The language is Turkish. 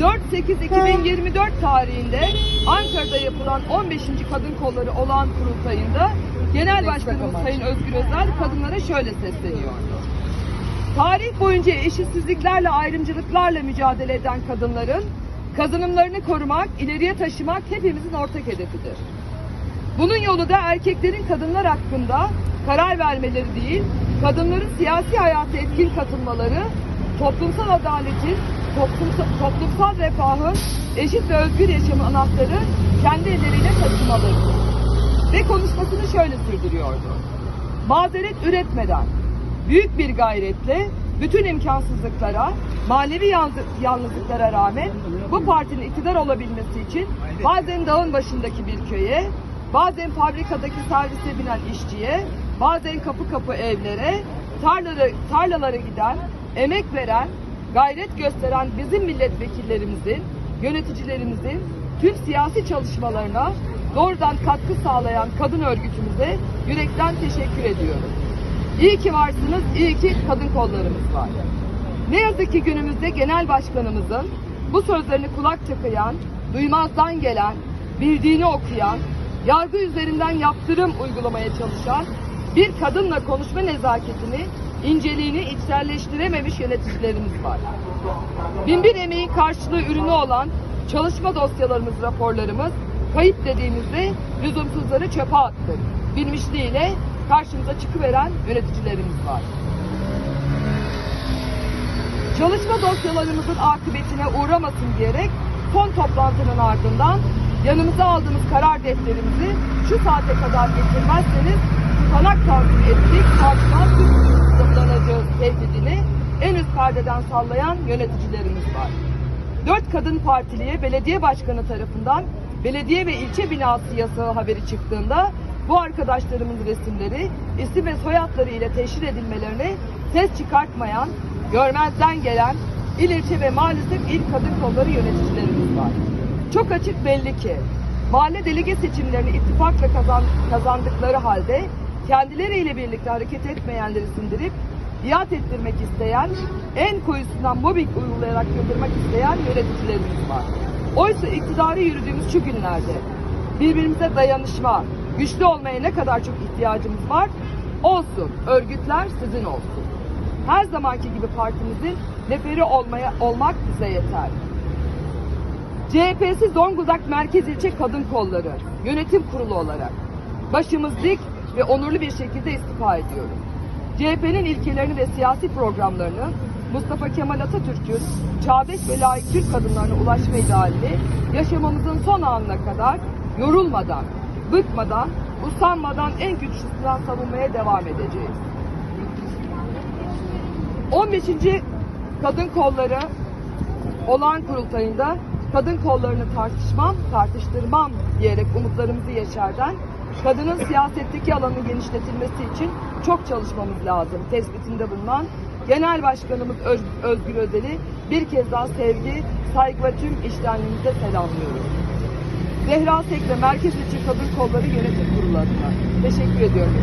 4-8-2024 tarihinde Ankara'da yapılan 15. Kadın Kolları olan kurultayında Genel Başkanımız Sayın Özgür Özel kadınlara şöyle sesleniyordu. Tarih boyunca eşitsizliklerle, ayrımcılıklarla mücadele eden kadınların kazanımlarını korumak, ileriye taşımak hepimizin ortak hedefidir. Bunun yolu da erkeklerin kadınlar hakkında karar vermeleri değil, kadınların siyasi hayata etkin katılmaları, toplumsal adaletin, toplumsal, toplumsal refahın, eşit ve özgür yaşamı anahtarı kendi elleriyle taşımalarıdır. Ve konuşmasını şöyle sürdürüyordu. Mazeret üretmeden, büyük bir gayretle bütün imkansızlıklara, manevi yalnız- yalnızlıklara rağmen bu partinin iktidar olabilmesi için bazen dağın başındaki bir köye, bazen fabrikadaki servise binen işçiye, bazen kapı kapı evlere, tarlalara, tarlalara giden, emek veren, gayret gösteren bizim milletvekillerimizin, yöneticilerimizin tüm siyasi çalışmalarına doğrudan katkı sağlayan kadın örgütümüze yürekten teşekkür ediyorum. İyi ki varsınız, iyi ki kadın kollarımız var. Ne yazık ki günümüzde genel başkanımızın bu sözlerini kulak tıkayan, duymazdan gelen, bildiğini okuyan, yargı üzerinden yaptırım uygulamaya çalışan bir kadınla konuşma nezaketini, inceliğini içselleştirememiş yöneticilerimiz var. Binbir emeğin karşılığı ürünü olan çalışma dosyalarımız, raporlarımız kayıp dediğimizde lüzumsuzları çöpe attık. Bilmişliğiyle karşımıza çıkıveren yöneticilerimiz var. Çalışma dosyalarımızın akıbetine uğramasın diyerek son toplantının ardından yanımıza aldığımız karar defterimizi şu saate kadar getirmezseniz tutanak takip ettik, karşıdan tutuklanacağız tehdidini en üst perdeden sallayan yöneticilerimiz var. Dört kadın partiliye belediye başkanı tarafından belediye ve ilçe binası yasağı haberi çıktığında bu arkadaşlarımın resimleri isim ve soyadları ile teşhir edilmelerine ses çıkartmayan, görmezden gelen il ilçe ve maalesef il kadın kolları yöneticilerimiz var. Çok açık belli ki mahalle delege seçimlerini ittifakla kazan, kazandıkları halde kendileriyle birlikte hareket etmeyenleri sindirip biat ettirmek isteyen, en koyusundan mobbing uygulayarak yıldırmak isteyen yöneticilerimiz var. Oysa iktidarı yürüdüğümüz şu günlerde birbirimize dayanışma, güçlü olmaya ne kadar çok ihtiyacımız var? Olsun, örgütler sizin olsun. Her zamanki gibi partimizin neferi olmaya olmak bize yeter. CHP'si Zonguldak Merkez İlçe Kadın Kolları Yönetim Kurulu olarak başımız dik ve onurlu bir şekilde istifa ediyoruz. CHP'nin ilkelerini ve siyasi programlarını Mustafa Kemal Atatürk'ün çağdaş ve layık Türk kadınlarına ulaşma idealini yaşamamızın son anına kadar yorulmadan, bıkmadan, usanmadan en güçlüsünden savunmaya devam edeceğiz. 15. Kadın Kolları olağan kurultayında kadın kollarını tartışmam, tartıştırmam diyerek umutlarımızı yeşerden kadının siyasetteki alanın genişletilmesi için çok çalışmamız lazım tespitinde bulunan Genel Başkanımız Öz- Özgür Özel'i bir kez daha sevgi, saygı ve tüm işlemlerimize selamlıyoruz. Zehra Sekre Merkez İlçe Kadın Kolları Yönetim Kurulu adına. Teşekkür ediyorum.